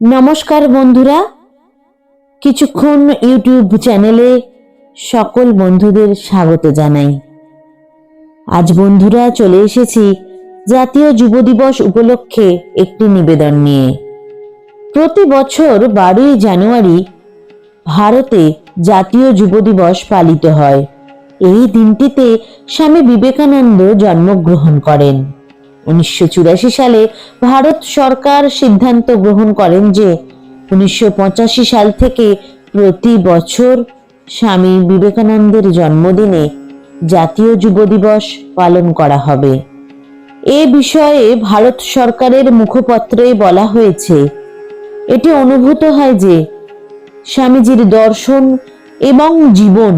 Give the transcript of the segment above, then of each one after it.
নমস্কার বন্ধুরা। কিছুক্ষণ ইউটিউব চ্যানেলে সকল বন্ধুদের স্বাগত জানাই। আজ বন্ধুরা চলে এসেছি জাতীয় যুব দিবস উপলক্ষে একটি নিবেদন নিয়ে। প্রতি বছর বারোই জানুয়ারি ভারতে জাতীয় যুব দিবস পালিত হয়। এই দিনটিতে স্বামী বিবেকানন্দ জন্মগ্রহণ করেন। উনিশশো চুরাশি সালে ভারত সরকার সিদ্ধান্ত গ্রহণ করেন যে উনিশশো পঁচাশি সাল থেকে প্রতি বছর স্বামী বিবেকানন্দের জন্মদিনে জাতীয় যুব দিবস পালন করা হবে। এ বিষয়ে ভারত সরকারের মুখপত্রে বলা হয়েছে, এটি অনুভূত হয় যে স্বামীজির দর্শন এবং জীবন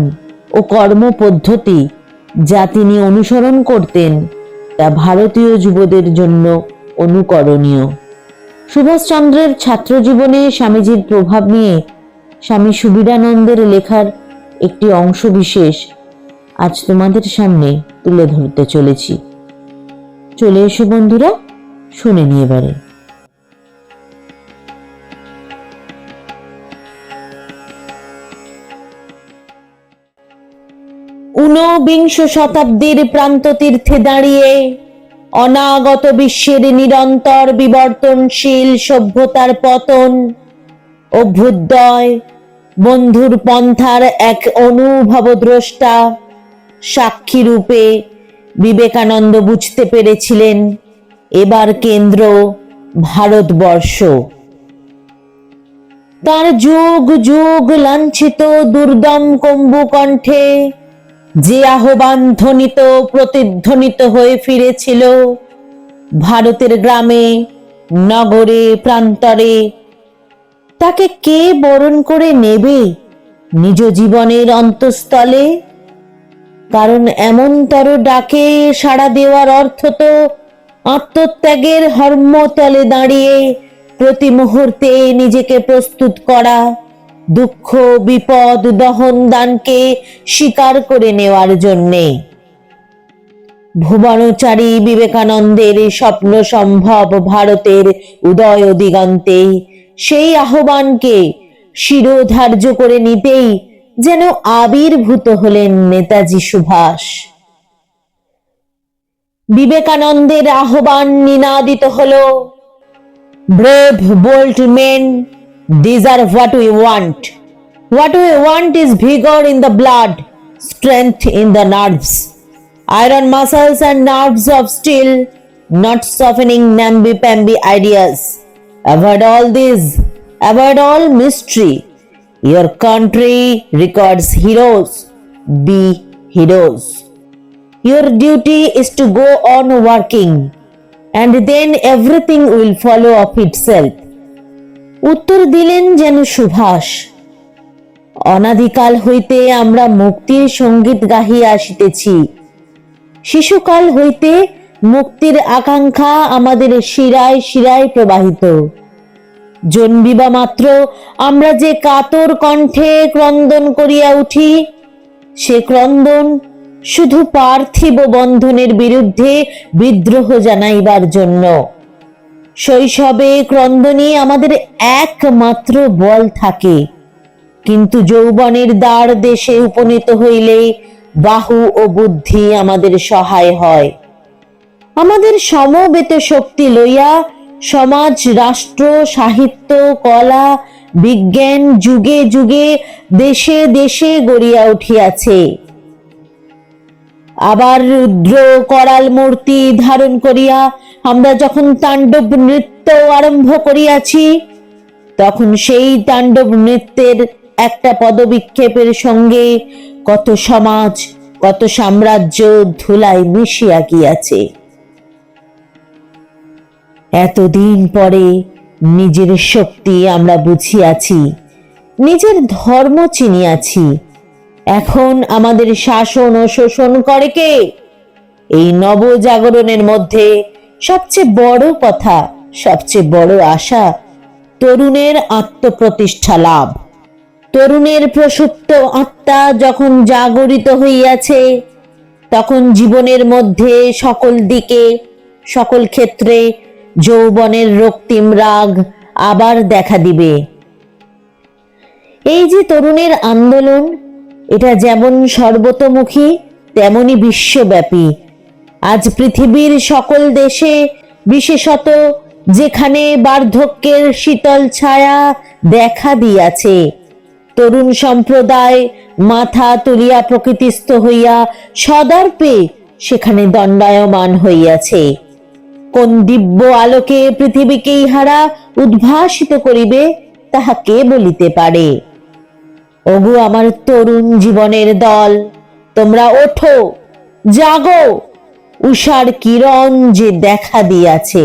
ও কর্মপদ্ধতি যা তিনি অনুসরণ করতেন তা ভারতীয় যুবদের জন্য অনুকরণীয়। সুভাষচন্দ্রের ছাত্র জীবনে স্বামীজির প্রভাব নিয়ে স্বামী সুবিধানন্দের লেখার একটি অংশ বিশেষ আজ তোমাদের সামনে তুলে ধরতে চলেছি। চলে এসো বন্ধুরা, শুনে নিয়ে এবারে। ঊনবিংশ শতাব্দীর প্রান্ততীর্থে দাঁড়িয়ে অনাগত বিশ্বের নিরন্তর বিবর্তনশীল সভ্যতার পতন, অভ্যুদয়, বন্ধুর পন্থার এক অনুভব দ্রষ্টা সাক্ষী রূপে বিবেকানন্দ বুঝতে পেরেছিলেন এবার কেন্দ্র ভারতবর্ষ। তার যুগ যুগ লাঞ্ছিত দুর্দম কম্বু কণ্ঠে যে আহ্বান ধ্বনিত, প্রতিধ্বনিত হয়ে ফিরেছিল ভারতের গ্রামে, নগরে, প্রান্তরে। তাকে কে বরণ করে নেবে নিজ জীবনের অন্তঃস্থলে? কারণ এমন এমনতর ডাকে সাড়া দেওয়ার অর্থ তো আত্মত্যাগের হর্মতলে দাঁড়িয়ে প্রতি মুহূর্তে নিজেকে প্রস্তুত করা। দুঃখ, বিপদ, দহন, দানকে স্বীকার করে নেওয়ার জন্যে। ভুবনচারী বিবেকানন্দের স্বপ্ন সম্ভব ভারতের উদয় দিগন্তে। সেই আহ্বানকে শিরোধার্য করে নিতেই যেন আবির্ভূত হলেন নেতাজি সুভাষ। বিবেকানন্দের আহ্বান নিনাদিত হলো, brave bold men These are what we want. What we want is vigor in the blood, strength in the nerves, iron muscles and nerves of steel, not softening namby-pamby ideas. Avoid all this, avoid all mystery. Your country records heroes. Be heroes. Your duty is to go on working, and then everything will follow of itself. উত্তর দিলেন যেন সুভাষ, অনাদিকাল হইতে আমরা মুক্তির সংগীত গাহিয়া আসিতেছি। শিশুকাল হইতে মুক্তির আকাঙ্ক্ষা আমাদের শিরায় শিরায় প্রবাহিত। জন্মিবা মাত্র আমরা যে কাতর কণ্ঠে ক্রন্দন করিয়া উঠি, সে ক্রন্দন শুধু পার্থিব বন্ধনের বিরুদ্ধে বিদ্রোহ জানাইবার জন্য। শৈশবে ক্রন্দনে আমাদের একমাত্র বল থাকে। কিন্তু যৌবনের দ্বার দেশে উপনীত হইলে বাহু ও বুদ্ধি আমাদের সহায় হয়। আমাদের সমবেত শক্তি লইয়া সমাজ, রাষ্ট্র, সাহিত্য, কলা, বিজ্ঞান যুগে যুগে দেশে দেশে গড়িয়া উঠিয়াছে। আবার রুদ্র করাল মূর্তি ধারণ করিয়া আমরা যখন তাণ্ডব নৃত্য আরম্ভ করিয়াছি, তখন সেই তাণ্ডব নৃত্যের একটা পদবিক্ষেপের সঙ্গে কত সমাজ, কত সাম্রাজ্য ধুলায় মিশিয়া গিয়াছে। এতদিন পরে নিজের শক্তি আমরা বুঝিয়াছি, নিজের ধর্ম চিনিয়াছি। এখন আমাদের শাসন ও শোষণ করে কে? এই নবজাগরণের মধ্যে সবচেয়ে বড় কথা, সবচেয়ে বড় আশা, তরুণের আত্মপ্রতিষ্ঠা লাভ। তরুণের প্রসুপ্ত আত্মা যখন জাগরিত হইয়াছে, তখন জীবনের মধ্যে সকল দিকে, সকল ক্ষেত্রে যৌবনের রক্তিম রাগ আবার দেখা দিবে। এই যে তরুণের আন্দোলন, এটা যেমন সর্বতোমুখী, তেমনি বিশ্বব্যাপী। আজ পৃথিবীর সকল দেশে, বিশেষত যেখানে বার্ধক্যের শীতল ছায়া দেখা দিয়াছে, তরুণ সম্প্রদায় মাথা তুলিয়া প্রকৃতিস্থ হইয়া সদর্পে সেখানে দণ্ডায়মান হইয়াছে। কোন দিব্য আলোকে পৃথিবীকে ইহারা উদ্ভাসিত করিবে, তাহা কে বলিতে পারে? ওগো আমার তরুণ জীবনের দল, তোমরা ওঠো, জাগো। উষার কিরণ যে দেখা দিয়াছে।